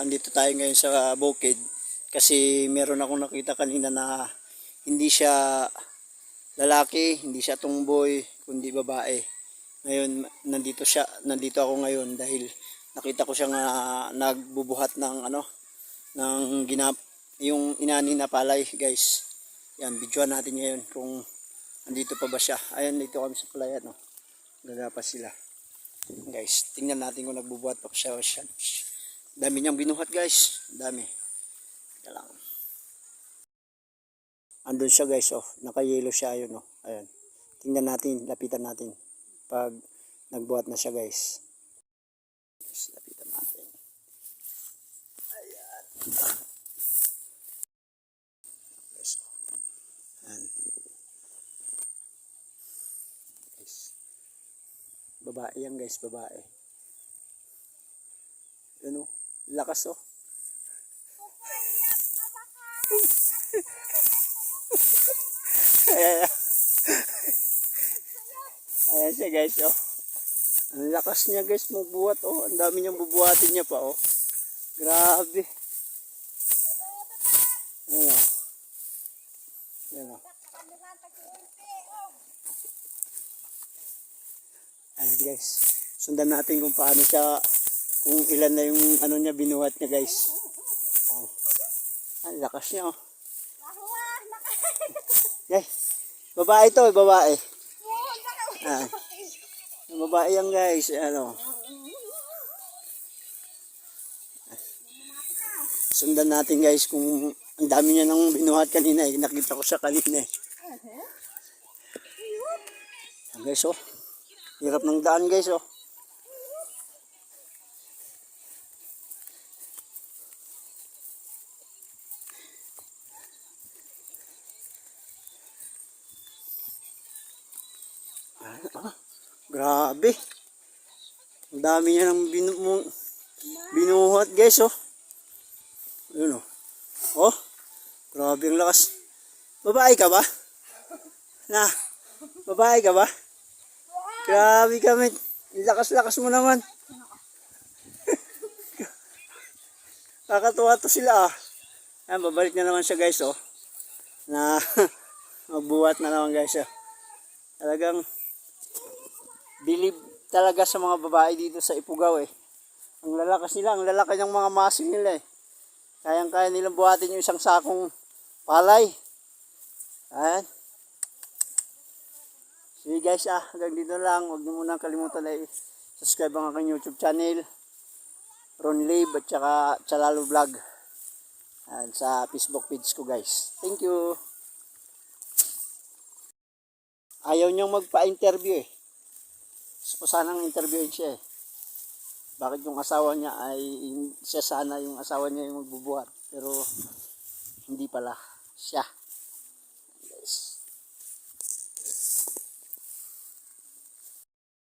andito tayo ngayon sa bukid kasi meron akong nakita kanina na hindi siya lalaki, hindi siya tumboy, kundi babae. Ngayon nandito siya, nandito ako ngayon dahil nakita ko siya nga nagbubuhat ng ano ng ginap yung inani na palay, guys. Yan, videoan natin ngayon kung andito pa ba siya. Ayun, dito kami sa palayan, no. Gagapas sila. Guys, tingnan natin kung nagbubuhat pa siya. siya. Dami niyang binuhat, guys. Dami. Teka lang. Andun siya, guys, oh. Naka-yellow siya, ayun, oh. Ayun. Tingnan natin, lapitan natin. Pag nagbuhat na siya, guys. Guys, lapitan natin. Ayan. Guys, oh. Ayan. Guys. Babae yan guys, babae. Ano? Lakas oh. Ayan. Ayan siya guys oh. Ang lakas niya guys magbuhat oh. Ang dami niyang bubuhatin niya pa oh. Grabe. Ayan oh. Ayan oh. Ayan guys. Sundan natin kung paano siya, kung ilan na yung ano niya binuhat niya guys. Oh. Ang lakas niya oh. Guys, babae to, babae. Ah. Babae yan guys, ano. Sundan natin guys kung ang dami niya nang binuhat kanina eh. Nakita ko siya kanina eh. Ayan, guys oh. Hirap ng daan guys oh. Ah, ah, grabe. Ang dami niya ng binu binuhat guys oh. Ayun oh. Oh. Grabe ang lakas. Babae ka ba? Na. Babae ka ba? Grabe kami. Lakas-lakas mo naman. Kakatuwa to sila ah. Ayan, babalik na naman siya guys oh. Na magbuhat na naman guys oh. Talagang believe talaga sa mga babae dito sa Ipugaw eh. Ang lalakas nila, ang lalaki ng mga muscle nila eh. Kayang-kaya nilang buhatin yung isang sakong palay. Ayan. Sige guys ah, hanggang dito lang. Huwag niyo muna kalimutan na i-subscribe ang aking YouTube channel. Ron Lib at saka Chalalo Vlog. Ayan, sa Facebook page ko guys. Thank you. Ayaw niyang magpa-interview eh. Gusto ko sanang interviewin siya eh. Bakit yung asawa niya ay siya sana yung asawa niya yung magbubuhat. Pero hindi pala siya.